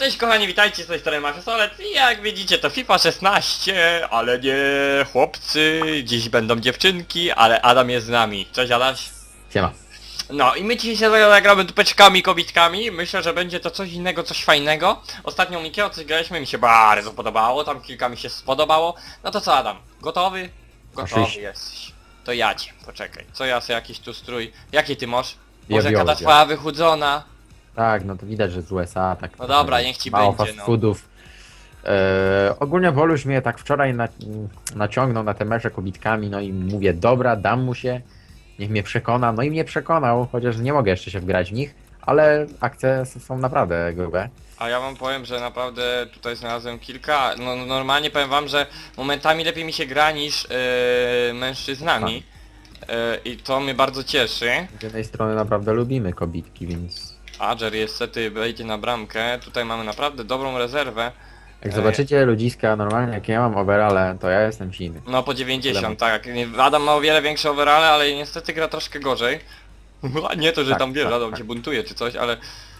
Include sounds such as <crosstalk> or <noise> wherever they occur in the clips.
Cześć kochani, witajcie z tej strony Mafiosolec i jak widzicie to FIFA 16, ale nie chłopcy, dziś będą dziewczynki, ale Adam jest z nami. Cześć Adaś. Siema. No i my dzisiaj się zagramy dupeczkami, kobitkami, myślę, że będzie to coś innego, coś fajnego. Ostatnio Mikiego coś graliśmy, mi się bardzo podobało, tam kilka mi się spodobało. No to co Adam, gotowy? Gotowy Oczywiście. jesteś. To jadzie, poczekaj, co ja sobie jakiś tu strój, jaki ty masz? Może Ja jaka ta biorę. twoja wychudzona? Tak, no to widać, że z USA, tak. No dobra, niech ci mało będzie, fast no. foodów. E, ogólnie Woluś mnie tak wczoraj na, naciągnął na te mecze kobitkami, no i mówię, dobra, dam mu się, niech mnie przekona, no i mnie przekonał, chociaż nie mogę jeszcze się wgrać w nich, ale akcje są naprawdę grube. A ja wam powiem, że naprawdę tutaj znalazłem kilka. No no, normalnie powiem wam, że momentami lepiej mi się gra niż yy, mężczyznami. Yy, I to mnie bardzo cieszy. Z jednej strony naprawdę lubimy kobitki, więc Adger niestety wejdzie na bramkę. Tutaj mamy naprawdę dobrą rezerwę. jak zobaczycie ludziska, normalnie jak ja mam overale, to ja jestem silny. No po 90, Lewo. tak. Adam ma o wiele większe overale, ale niestety gra troszkę gorzej. <laughs> A nie to, że Tak, tam wiesz, tak, Adam tak. cię buntuje czy coś, ale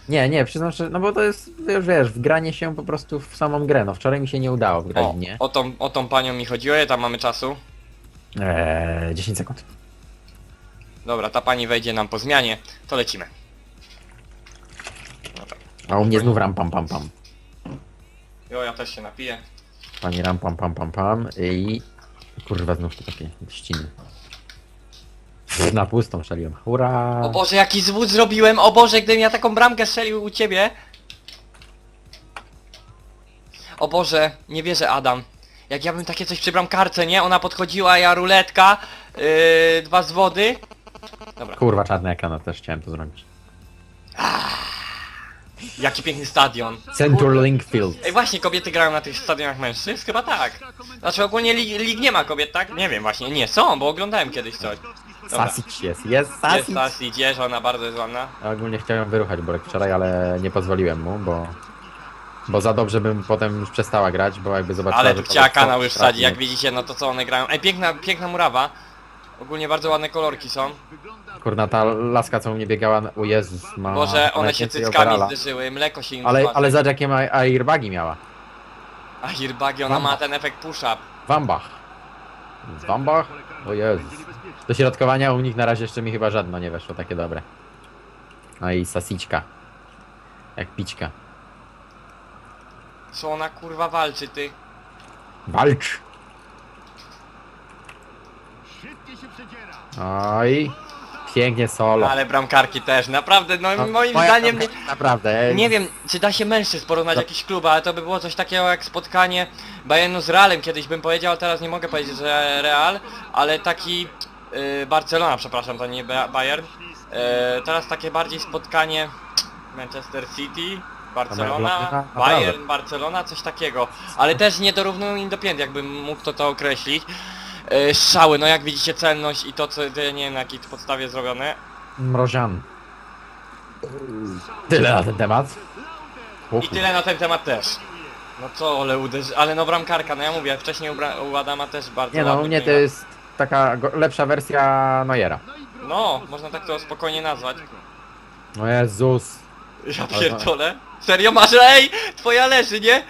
Nie, nie, przyznam szczerze, no bo to jest, wiesz, wiesz, wgranie się po prostu w samą grę, no wczoraj mi się nie udało wgrać o, nie. o, tą, o tą panią mi chodziło, ile tam mamy czasu? Eee, 10 sekund. Dobra, ta pani wejdzie nam po zmianie, to lecimy. A u mnie znów ram pam pam pam. Jo, ja też się napiję. Pani ram pam pam pam pam i... Kurwa znów to takie ściny. Na pustą szaliłem. Hurra! O Boże, jaki zwód zrobiłem! O Boże, gdybym ja taką bramkę strzelił u ciebie! O Boże, nie wierzę Adam. Jak ja bym takie coś przy bramkarce, nie? Ona podchodziła, ja ruletka, yy, dwa zwody. Dobra, Kurwa czarny ekran, też chciałem to zrobić. Jaki piękny stadion. Central Link Field. Ej, właśnie kobiety grają na tych stadionach mężczyzn? Chyba tak. Znaczy ogólnie lig, lig nie ma kobiet, tak? Nie wiem właśnie, nie, są, bo oglądałem kiedyś coś. Dobra. Sasic jest, jest Jest Sasic! Idzie, że ona bardzo jest ładna. Ja ogólnie chciałem wyruchać Borek wczoraj, ale nie pozwoliłem mu, bo... Bo za dobrze bym potem już przestała grać, bo jakby zobaczyła, Ale tu chciała kanał już wsadzi, jak strasznie. widzicie, no to co one grają. Ej, piękna, piękna murawa. Ogólnie bardzo ładne kolorki są. Kurna, ta laska co u mnie biegała, o Jezus, ma... Boże, one się najwięcej cyckami overalla. zderzyły, mleko się im Ale, ale zobacz jakie ma airbagi miała. A Hirbagi, ona ma ten efekt push-up. Wambach. Z Wambach? O Jezus. Do środkowania u nich na razie jeszcze mi chyba żadno nie weszło, takie dobre. No i sasiczka. Jak pićka. Co ona kurwa walczy, ty? Walcz! Oj. Pięknie solo. Ale bramkarki też, naprawdę, no No, moim moja zdaniem... Nie, bramka- Naprawdę. nie wiem, czy da się mężczyzn porównać No. jakiś klub, ale to by było coś takiego jak spotkanie Bayernu z Realem kiedyś bym powiedział, teraz nie mogę powiedzieć, że Real, ale taki... y, Barcelona, przepraszam, to nie Ba- Bayern. Y, teraz takie bardziej spotkanie Manchester City, Barcelona, Naprawdę? Bayern, Barcelona, coś takiego. Ale też nie dorównują im do pięt, jakbym mógł to to określić. Strzały, no jak widzicie celność i to co, nie wiem na jakiej podstawie zrobione. Mrozian. Tyle na ten temat. I tyle na ten temat też. No co, ale uderzy... Ale no bramkarka, no ja mówię, wcześniej u, Bra... u Adama też bardzo Nie no, u mnie to jest taka go- lepsza wersja Neuera. No, można tak to spokojnie nazwać. O Jezus. Ja pierdolę. Serio masz, ej! Twoja leży, nie?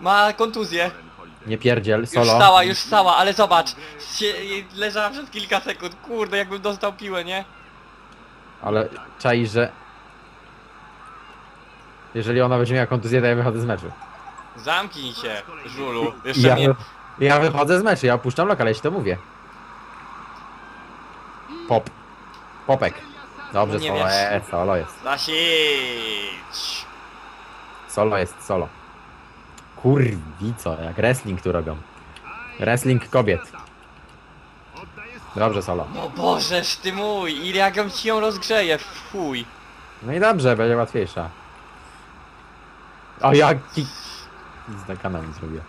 Ma kontuzję. Nie pierdziel, Już solo. stała, już stała, ale zobacz. Sie... Leżała przez kilka sekund. Kurde, jakbym dostał piłę, nie? Ale czai, że... Jeżeli ona będzie miała kontuzję, to ja wychodzę z meczu. Zamknij się, żulu. Jeszcze Ja, mnie... ja wychodzę z meczu, ja opuszczam lokal, ja ci to mówię. Pop. Popek. Dobrze, No nie solo wiesz. jest, solo jest. Zasić. Solo jest, solo. Kurwico, jak wrestling tu robią. Wrestling kobiet. Dobrze, solo. O Bożeż ty mój, ile jak ją ci ją rozgrzeje, fuj. No i dobrze, będzie łatwiejsza. O jaki... Z kanał mi zrobiła.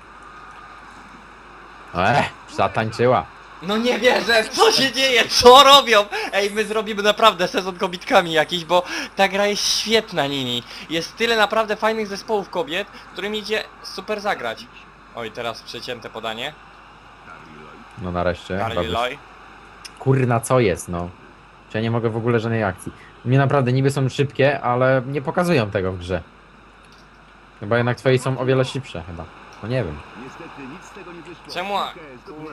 Ech, zatańczyła. No nie wierzę, co się dzieje, co robią? Ej, my zrobimy naprawdę sezon kobitkami jakiś, bo ta gra jest świetna, Nini. Jest tyle naprawdę fajnych zespołów kobiet, którym idzie super zagrać. Oj, teraz przecięte podanie. No nareszcie. Carly. Loy. Kurna, co jest, no? Czy ja nie mogę w ogóle żadnej akcji. Mnie naprawdę niby są szybkie, ale nie pokazują tego w grze. Chyba jednak twoje są o wiele szybsze chyba. No nie wiem. Niestety nic z tego nie wyszło. Czemu?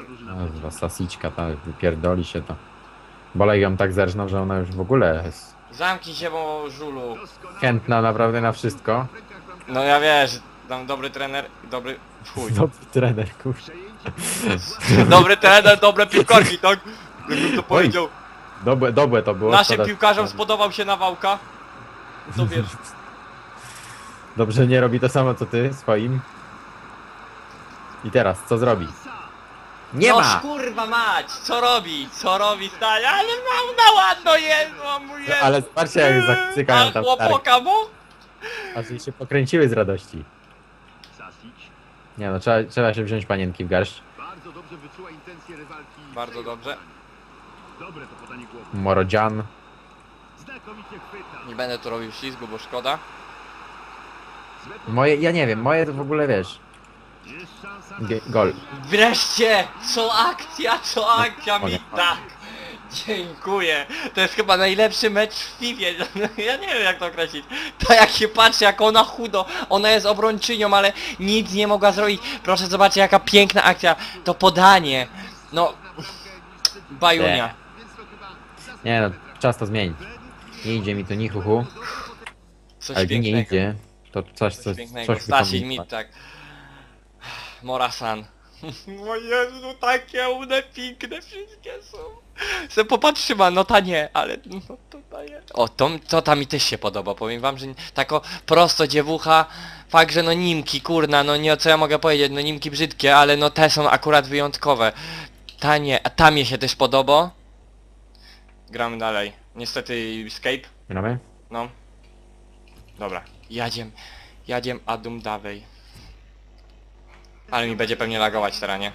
Drużyna. No, sasiczka ta wypierdoli się to. Bolej ją tak zerżnął, że ona już w ogóle jest Zamknij się, bo żulu. Chętna naprawdę na wszystko. No ja wiesz, tam dobry trener, dobry... Chuj. <laughs> Dobry trener, kurczę. Dobry trener, dobre piłkarki, tak? Jakbym to powiedział. Dobre, dobre to było. Naszym szkoda- piłkarzom spodobał się nawałka. To <laughs> wiesz. Dobrze nie robi to samo co ty swoim. I teraz, co zrobi? Nie no ma! kurwa mać, co robi? Co robi stary? Ale mam na ładno jest, mu jest. No, Ale zobaczcie jak zacykają A tam stary. chłopoka mu? Aż jej się pokręciły z radości. Nie no, trzeba, trzeba się wziąć panienki w garść. Bardzo dobrze wyczuła intencje rywalki. Bardzo dobrze. Dobre to podanie głowy. Morodzian. Znakomicie chwyta. Nie będę tu robił ślizgu, bo szkoda. Moje, ja nie wiem, moje to w ogóle wiesz. Ge- Gol. Wreszcie! Co akcja, co akcja mi tak! Dziękuję. To jest chyba najlepszy mecz w FIFA. <laughs> Ja nie wiem jak to określić. To jak się patrzy, jak ona chudo. Ona jest obrończynią, ale nic nie mogła zrobić. Proszę zobaczcie jaka piękna akcja. To podanie. No, bajunia. To Nie no, czas to zmienić. Nie idzie mi tu ni chuchu. Coś Ale nie pięknego. idzie. To coś, Coś coś, pięknego. coś Stasi wykombinuje. mi tak. Morasan. <laughs> O Jezu, takie one piękne wszystkie są. Se popatrzyma, no ta nie, ale no to ta nie. O, to, to ta mi też się podoba, powiem wam, że tako prosto dziewucha, fakt, że no nimki, kurna, no nie, co ja mogę powiedzieć, no nimki brzydkie, ale no te są akurat wyjątkowe. Ta nie, a ta mi się też podoba. Gramy dalej. Niestety escape. Gramy? No. Dobra. Jadziem. Jadziem Adum Dawej. Ale mi będzie pewnie lagować teraz, nie?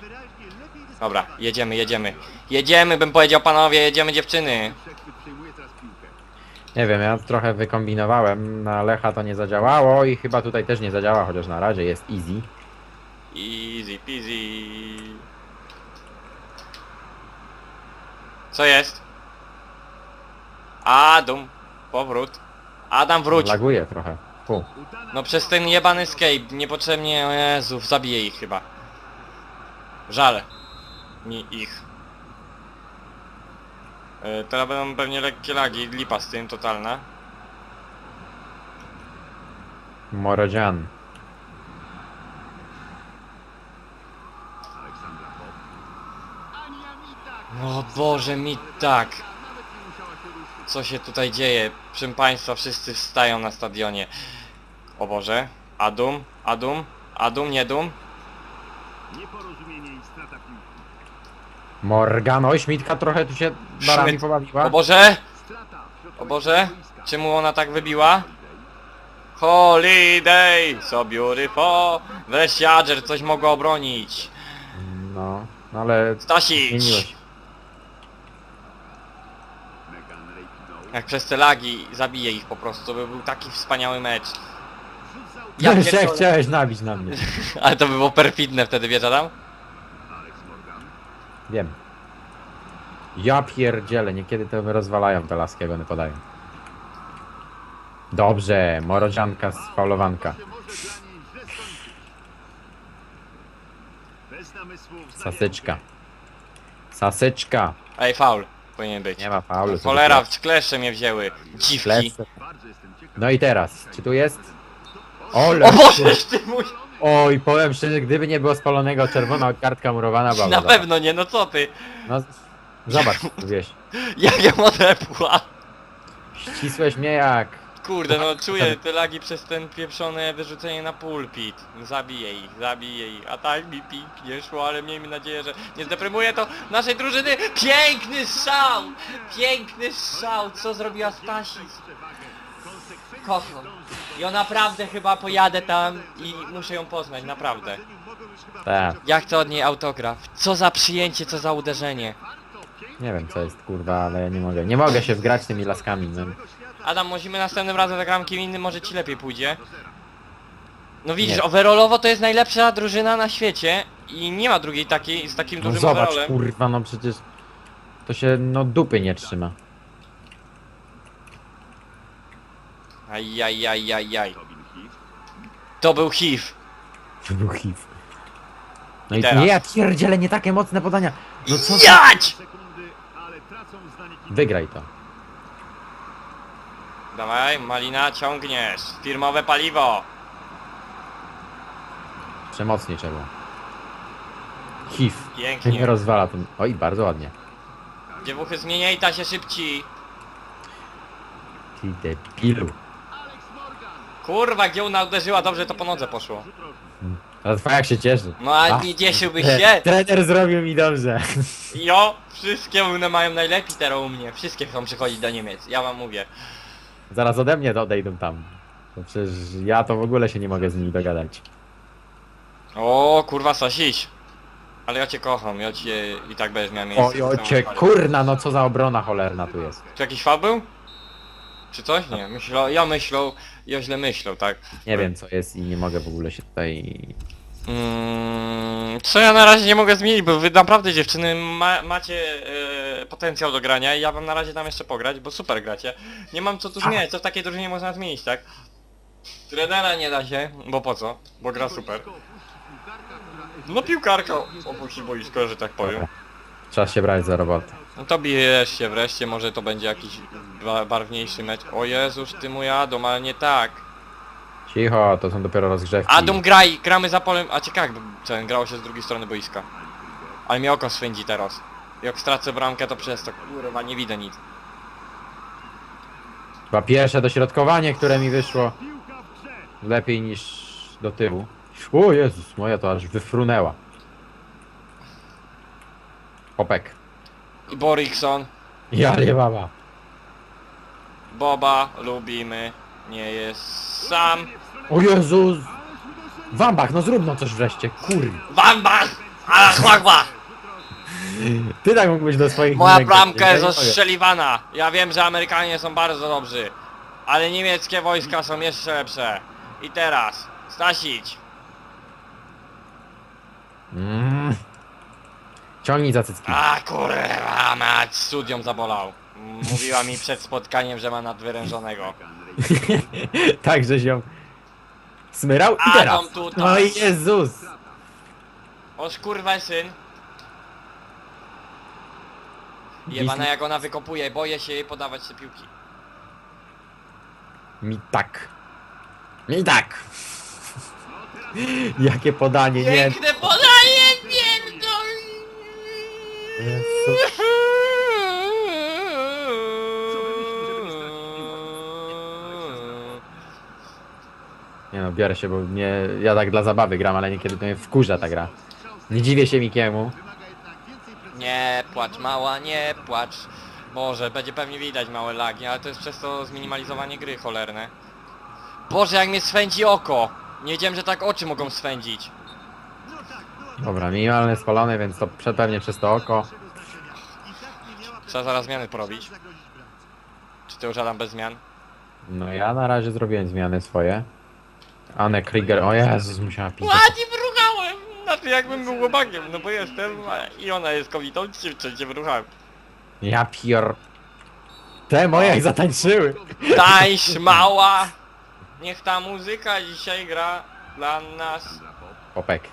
Dobra, jedziemy, jedziemy. Jedziemy, bym powiedział panowie, jedziemy dziewczyny. Nie wiem, ja trochę wykombinowałem. Na Lecha to nie zadziałało i chyba tutaj też nie zadziała, chociaż na razie jest easy. Easy peasy. Co jest? Adum. Powrót. Adam wróć. Laguje trochę. Fu. No przez ten jebany escape, niepotrzebnie, o Jezu, zabiję ich chyba. Żal. Mi ich. E, teraz będą pewnie lekkie lagi, lipa z tym, totalna. Morodzian. O Boże, mi tak. Nawet nie musiała się ruszyć. Co się tutaj dzieje? Proszę Państwa, wszyscy wstają na stadionie. O Boże. Adum, Adum, Adum, nie Dum. Nieporozumienie i strata piłki. Morgan. Oj, Śmitka trochę tu się barami pobawiła. O Boże, Strata w środku o Boże. boiska. Czemu ona tak wybiła? Holiday, so beautiful. Wreszcie Adger coś mogła obronić. No, no ale Stasić! zmieniło się. Megan Rapinoe. Jak przez te lagi zabije ich po prostu, to by był taki wspaniały mecz. Ja Ja się pierdolę. chciałeś nabić na mnie. <laughs> Ale to by było perfidne wtedy, wiesz Adam? Alex Morgan. Wiem. Ja pierdzielę, niekiedy to rozwalają te laski, jak one podają. Dobrze, niej źle skończyć. Bez namysłów. Sasyczka. Sasyczka. Ej, faul powinien być. Nie ma faulu. sobie Cholera, w kleszcze mnie wzięły. Dziwki. jestem ciekaw. No i teraz, czy tu jest? Ole! O Boże, <laughs> ty mój... Oj, powiem szczerze, gdyby nie było spalonego, czerwona kartka murowana była. Na pewno nie, no co ty? No, zobacz, <laughs> wieś. Jak ją odepła. Ścisłeś mnie jak... Kurde, no <laughs> czuję te lagi przez ten pieprzone wyrzucenie na pulpit. Zabiję ich, zabiję ich. A tak mi pięknie szło, ale miejmy nadzieję, że nie zdeprymuje to naszej drużyny. Piękny strzał! Piękny strzał! Co zrobiła Stasis? Kocham. Ja naprawdę chyba pojadę tam i muszę ją poznać, naprawdę. Tak, Ja chcę od niej autograf. Co za przyjęcie, co za uderzenie. nie wiem co jest kurwa, ale ja nie mogę. Nie mogę się wgrać tymi laskami. No. Adam, musimy następnym razem zagram kim innym, może ci lepiej pójdzie. No widzisz, Nie. overallowo to jest najlepsza drużyna na świecie i nie ma drugiej takiej z takim no dużym zobacz, overallem. kurwa, no przecież... To się, no dupy nie trzyma. Ajajajajaj. To był HIV. To był HIV. No i teraz? nie, ja pierdzielę, nie takie mocne podania. No co za... Jać! Wygraj to. Dawaj, Malina, ciągniesz. Firmowe paliwo. Jeszcze mocniej trzeba. HIV. Pięknie. Nie rozwala tym. Oj, bardzo ładnie. Dziewuchy, zmieniaj ta się szybci. Ty debilu. Kurwa, gdzie ona uderzyła, dobrze to po nodze poszło. Ale twoja jak się cieszy. No a A. nie cieszyłbyś się? Trener zrobił mi dobrze. Jo, wszystkie one mają najlepiej teraz u mnie. Wszystkie chcą przychodzić do Niemiec, ja wam mówię. Zaraz ode mnie to odejdą tam. To przecież ja to w ogóle się nie mogę z nimi dogadać. O, kurwa, Sasiś. Ale ja cię kocham, ja cię i tak będziesz miał miejsce. O, kurna, no co za obrona cholerna tu jest. Czy jakiś fał był? Czy coś? Nie, myślał, ja myślał, ja źle myślał, tak. Nie wiem co jest i nie mogę w ogóle się tutaj... Mm, co ja na razie nie mogę zmienić, bo wy naprawdę dziewczyny ma, macie e, potencjał do grania i ja wam na razie dam jeszcze pograć, bo super gracie. Nie mam co tu zmieniać, co w takiej drużynie można zmienić, tak? Trenera nie da się, bo po co? Bo gra super. No piłkarka opuści boisko, że tak powiem. Czas się brać za robotę. No to bijesz się wreszcie, może to będzie jakiś ba- barwniejszy mecz. O Jezus, ty mój Adam, ale nie tak. Cicho, to są dopiero rozgrzewki. Adam graj, gramy za polem, a ciekawe jakby ten grało się z drugiej strony boiska. Ale mnie oko swędzi teraz. Jak stracę bramkę to przez to, kurwa, nie widzę nic. Chyba pierwsze dośrodkowanie, które mi wyszło lepiej niż do tyłu. O Jezus, moja to aż wyfrunęła. Popek. I Borikson, Ja nie baba. Boba, lubimy, nie jest sam. O Jezus! Wambach, no zrób no coś wreszcie, kur... Wambach! Ale chłagła! Ty tak mógłbyś do swoich Moja minek- bramka jest mogę. ostrzeliwana. Ja wiem, że Amerykanie są bardzo dobrzy. Ale niemieckie wojska są jeszcze lepsze. I teraz, Stasić. Mm. Ciągnij za cycki. A kurwa mać, studium zabolał. Mówiła mi przed spotkaniem, że ma nadwyrężonego. <laughs> tak, że się smyrał i Adam teraz. tutaj. No i Jezus! Oż kurwa syn. Jebana jak ona wykopuje, boję się jej podawać te piłki. Mi tak. Mi tak. <laughs> Jakie podanie, nie. Piękne podanie, pierdol! Jezu. No, biorę się, bo mnie, ja tak dla zabawy gram, ale niekiedy to mnie wkurza ta gra. Nie dziwię się Mikiemu. Nie płacz mała, nie płacz. Boże, będzie pewnie widać małe lagi, ale to jest przez to zminimalizowanie gry cholerne. Boże, jak mnie swędzi oko! Nie wiedziałem, że tak oczy mogą swędzić. Dobra, minimalne spalone, więc to prze- pewnie przez to oko. Nie Trzeba zaraz zmiany porobić. Czy ty już Adam bez zmian? No ja na razie zrobiłem zmiany swoje. Anne Krieger, o Jezus, musiała pić. Ładnie wyruchałem! Znaczy jakbym był chłopakiem, no bo jestem a- i ona jest kobietą, czy cię wyruchałem. Ja pier... Te moje jak zatańczyły. Tańcz mała! Niech ta muzyka dzisiaj gra dla nas. Popek.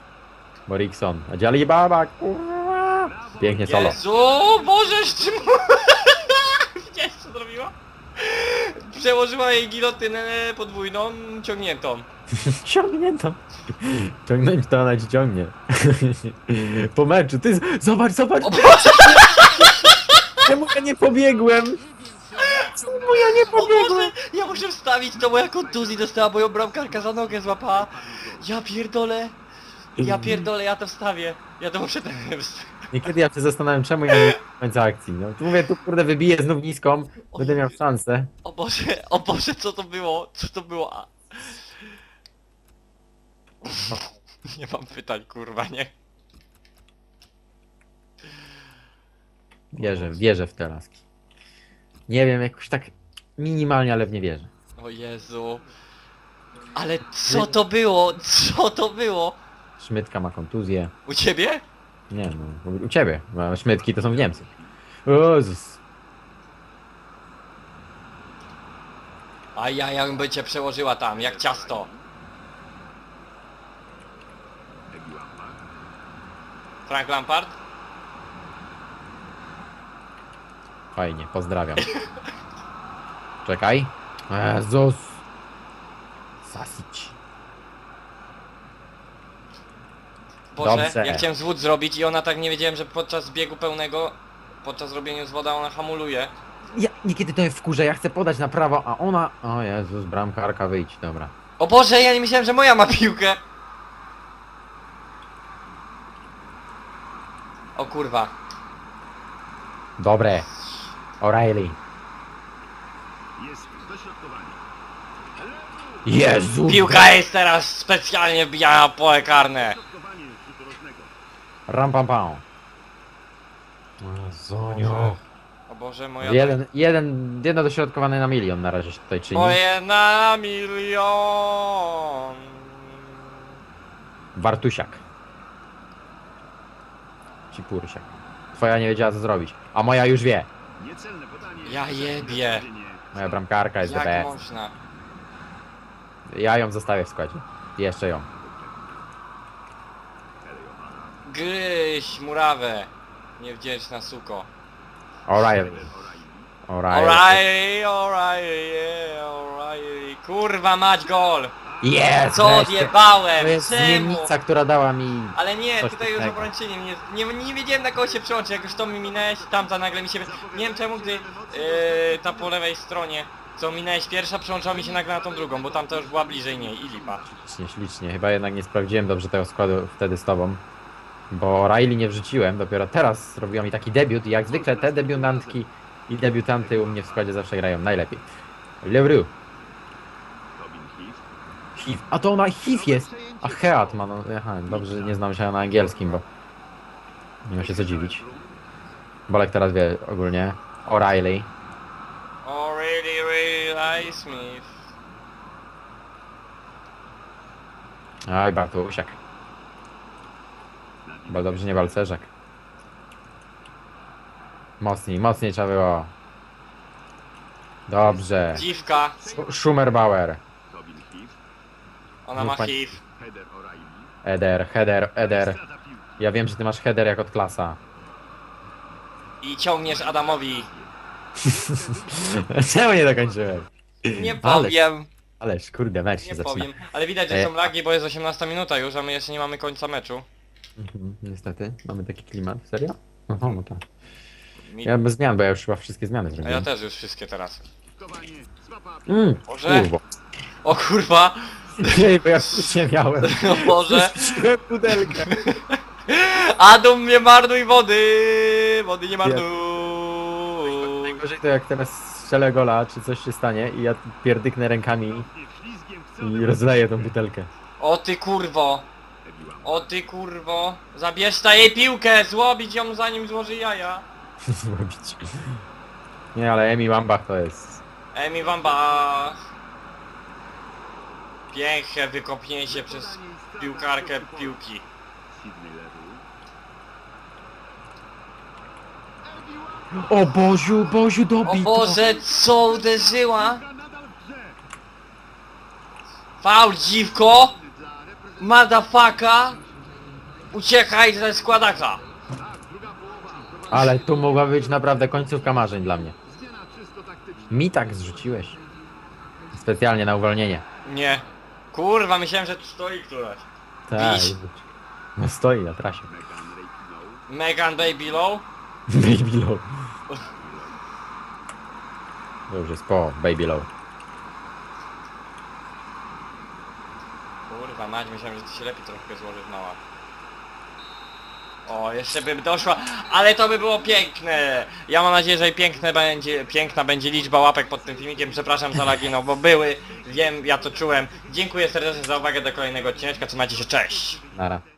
Borikson. Adziali baba, kurwa. Pięknie solo. Jezu, Boże, z czym... Widziałeś co zrobiła? Przełożyła jej gilotynę podwójną, ciągniętą. <laughs> Ciągnięto. Ciągnąć to ona ci ciągnie. <laughs> Po meczu, ty z- zobacz, zobacz. <laughs> Czemu ja nie pobiegłem? Czemu ja nie o pobiegłem? Ja muszę wstawić to, moja kontuzji dostała, moją bramkarka za nogę złapała. Ja pierdolę, ja pierdolę, ja to wstawię. Ja to muszę ten wstawić. Niekiedy ja się zastanawiam, czemu ja nie końca akcji. No, tu mówię, tu kurde wybiję znów niską, będę miał szansę. O Boże, o Boże, co to było? Co to było? A... <laughs> Nie mam pytań, kurwa, nie? Wierzę, wierzę w te laski. Nie wiem, jakoś tak minimalnie, ale w nie wierzę. O Jezu. Ale co to było? Co to było? Szmytka ma kontuzję. U ciebie? Nie no, u ciebie. A Szmytki to są w Niemczech. O Jezus. A ja jakbym cię przełożyła tam, jak ciasto. Frank Lampard? Fajnie, pozdrawiam. Czekaj. Jezus. Sasić. Boże, Dobrze. ja chciałem zwód zrobić i ona tak nie wiedziałem, że podczas biegu pełnego, podczas robienia zwoda ona hamuluje. Ja niekiedy to jest wkurze, ja chcę podać na prawo, a ona... O Jezus, bramkarka, wyjdź, dobra. O Boże, ja nie myślałem, że moja ma piłkę! O kurwa. Dobre. O'Reilly. Jest dośrodkowanie. Jezu! Piłka jest teraz specjalnie wbijana w pole karne. Dośrodkowanie rzutu rożnego. Ram pam pam. Zonio. O Boże, moja... Jeden, jeden, jedno dośrodkowane na milion na razie się tutaj czyni. Moje na milion. Wartusiak. Cipursiak. Twoja nie wiedziała co zrobić. A moja już wie. Niecelne podanie. Ja jebie. Moja bramkarka jest Jak można? Ja ją zostawię w składzie. Jeszcze ją. Gryź murawę. Niewdzięczna suko. O'Reilly. O'Reilly. Alright, alright, yeah, alright. Kurwa mać gol! Jest! Co wreszcie. odjebałem? To jest Czemu? zmiennica, która dała mi... Ale nie, Coś tutaj już pięknego. mnie, nie, nie wiedziałem na kogo się przełączyć, jak już to mi minęłeś, tamta nagle mi się... Nie wiem czemu, gdy yy, ta po lewej stronie, co minęłeś pierwsza, przełączyła mi się nagle na tą drugą, bo tamta już była bliżej niej i lipa. Ślicznie, ślicznie. Chyba jednak nie sprawdziłem dobrze tego składu wtedy z tobą. Bo O'Reilly nie wrzuciłem, dopiero teraz zrobiła mi taki debiut i jak zwykle te debiutantki i debiutanty u mnie w składzie zawsze grają najlepiej. Lebru. Hiv. A to ona Hiv jest! A Heat ma, no aha, dobrze nie znam się na angielskim, bo nie ma się co dziwić. Bolek teraz wie ogólnie. O'Reilly. Really nice me. Aj, Bartusiak. Bo dobrze nie balcerzak. Mocniej, mocniej trzeba było. Dobrze. Dziwka, Sch- Schumerbauer. Ona ma. Header O'Reilly. Eder, header, Eder. Ja wiem, że ty masz header jak od klasa. I ciągniesz Adamowi. <laughs> Czemu nie dokończyłem? Nie Ale- powiem, Ależ kurde, mecz się nie zaczyna. powiem. Ale widać, że E. są lagi, bo jest 18 minuta już, a my jeszcze nie mamy końca meczu. Mhm, niestety, mamy taki klimat. Serio? Aha, no tak. Mi... Ja bez zmian, bo ja już chyba wszystkie zmiany A ja zrobiłem. też już wszystkie teraz. Mm, Boże. kurwa. O kurwa! <laughs> Nie, bo ja nie miałem. O Boże! Spuściłem pudelkę. Adam nie marnuj wody! Wody nie marnuj! Najgorzej to jak teraz strzelę gola, czy coś się stanie i ja pierdyknę rękami i rozleję tą butelkę. O ty kurwo! O ty kurwo! Zabierz ta jej piłkę! Złobić ją zanim złoży jaja! <laughs> Zrobić. Nie, ale Emi Wambach to jest... Emi Wamba! Piękne wykopnięcie przez piłkarkę piłki. O Boziu, Boziu, O dobij to. Boże, co uderzyła? Faul dziwko! Madafaka! Uciekaj ze składaka! Ale tu mogła być naprawdę końcówka marzeń dla mnie. Mi tak zrzuciłeś. Specjalnie na uwolnienie. Nie. Kurwa, myślałem, że tu stoi któraś. Tak. No stoi na trasie. Megan Baby Low? <laughs> Baby low. To już jest po baby low. Kurwa, mać, myślałem, że ty się lepiej trochę złożysz na łap. O, jeszcze bym doszła, ale to by było piękne! Ja mam nadzieję, że piękne będzie, piękna będzie liczba łapek pod tym filmikiem, przepraszam za lagi, no bo były, wiem, ja to czułem. Dziękuję serdecznie za uwagę do kolejnego odcineczka, trzymajcie się, cześć! Nara.